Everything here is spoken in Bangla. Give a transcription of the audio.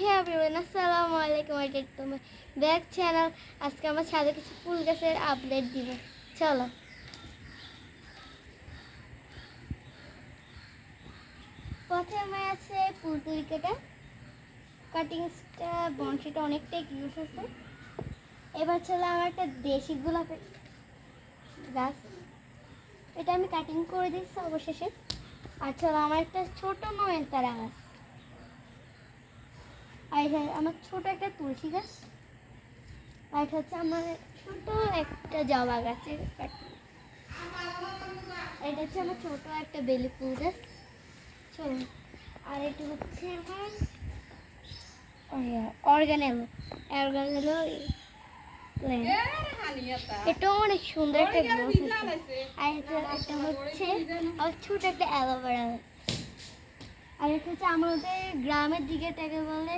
হ্যাঁ এভরিওয়ান আলাইকুম এটা তোমার আজকে আমার কিছু ফুল গাছের আপডেট চলো। আছে বংশীটা অনেকটাই আছে এবার চলো আমার একটা দেশি গোলাপের গাছ। এটা আমি কাটিং করে দিচ্ছি অবশেষে। আর চলো, আমার একটা ছোট নয়নতারা গাছ। আর এটা আমার ছোট একটা তুলসী গাছ। আর এটা হচ্ছে আমার ছোট একটা জবা গাছের এটা হচ্ছে আমার ছোট একটা বেলি ফুল গাছ। চলুন আর এটা হচ্ছে আমার অর্গানেলো অর্গানেলো এটাও অনেক সুন্দর একটা গাছ আর এটা একটা হচ্ছে আমার ছোট একটা অ্যালোভেরা আর এটা হচ্ছে আমাদের গ্রামের দিকে তাকে বলে